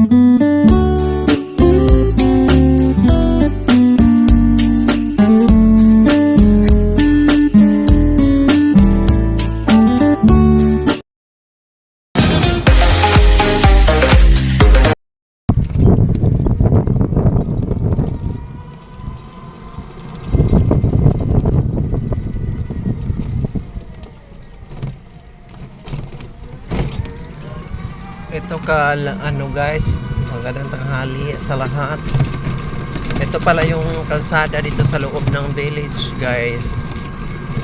Mm-hmm. Ito ka ano guys, magandang tanghali sa lahat. Ito pala yung kalsada dito sa loob ng village guys.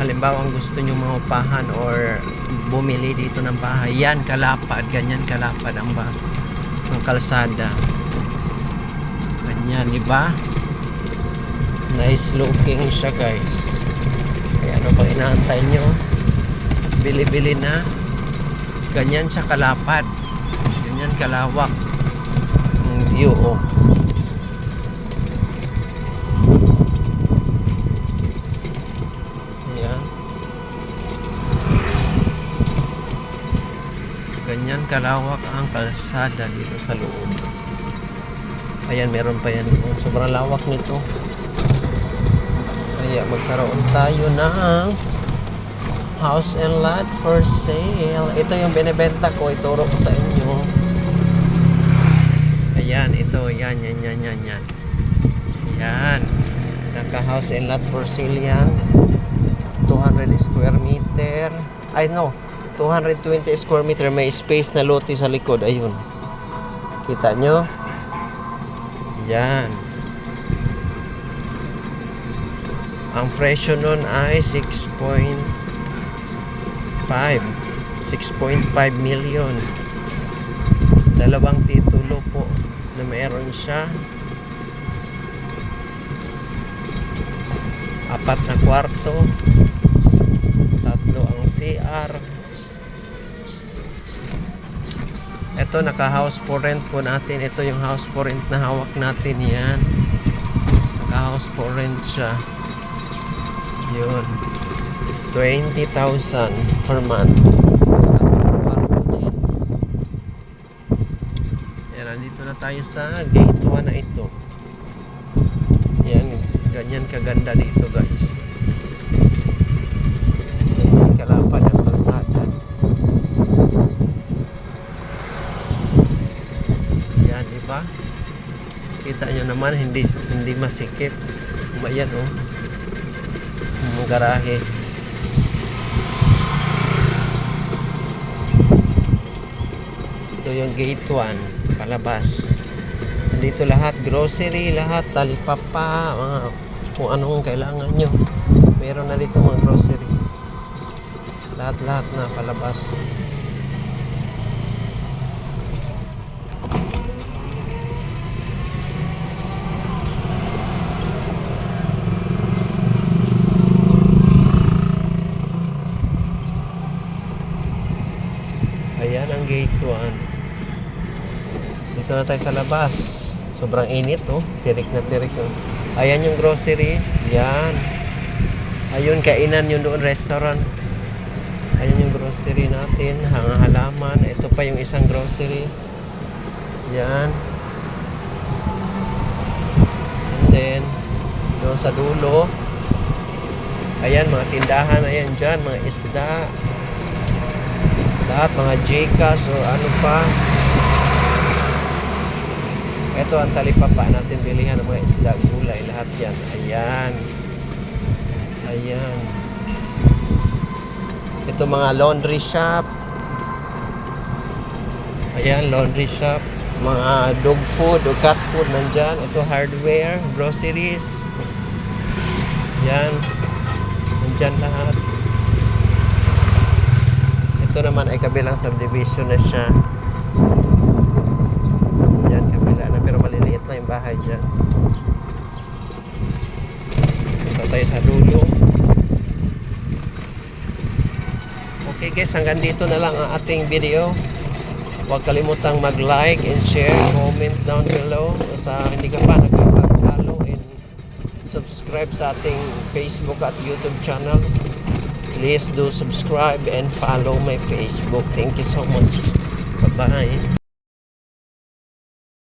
Halimbawa ang gusto nyo maupahan or bumili dito ng bahay. Yan kalapad, ganyan kalapad ang ba ang kalsada. Ganyan, di ba? Nice looking siya guys. Kaya ano pang inaantay nyo? Bili-bili na. Ganyan siya kalapad. Ganyan kalawak. Ang view oh. Ayan. Ganyan kalawak ang kalsada dito sa loob. Ayan, meron pa yan. Oh, sobrang lawak nito. Kaya magkaroon tayo ng house and lot for sale. Ito yung binibenta ko. Ituro ko sa inyo. Ayan, ito. Yan, yan, yan, yan, yan. Yan. Naka house and lot for sale yan. 200 square meter. Ay, no. 220 square meter. May space na lote sa likod. Ayun. Kita nyo? Yan. Ang presyo nun ay 6.5 6.5 million dalawang titulo po na meron siya. Apat na kwarto. Tatlo ang CR ito naka house for rent po natin. Ito yung house for rent na hawak natin. Yan. Naka house for rent siya. Yun. 20,000 per month Kwarto din. Yan nandito na tayo sa gate 1 na ito. Yan ganyan kaganda dito guys. Ganyan kalapad ang kalsada. Yan diba kita nyo naman hindi hindi masikip. Ayan oh. Yung garahe ito yung gate 1 palabas. Dito lahat grocery lahat talipapa mga kung anong kailangan nyo. Meron na dito mga grocery. Lahat lahat na palabas. Ayan ang gate 1. Dito na tayo sa labas. Sobrang init oh. Tirik na tirik oh. Ayan yung grocery. Yan. Ayun kainan yun doon restaurant. Ayan yung grocery natin. Hanga halaman. Ito pa yung isang grocery. Yan. And then doon sa dulo. Ayan mga tindahan. Ayan dyan. Mga isda lahat mga Gcash o ano pa ito ang talipapa natin bilihan ng mga isda gulay lahat yan. Ayan. Ayan. Ito mga laundry shop. Ayan laundry shop. Mga dog food o cat food nandyan. Ito hardware groceries. Yan nandyan lahat. Ito naman ay kabilang subdivision na siya. Yan, kabila na. Pero maliliit lang yung bahay dyan. Ito tayo sa dulo. Okay guys, hanggang dito na lang ang ating video. Huwag kalimutang mag-like and share, comment down below. Sa hindi ka pa nakapag-follow and subscribe sa ating Facebook at YouTube channel. Please do subscribe and follow my Facebook. Thank you so much. Bye-bye.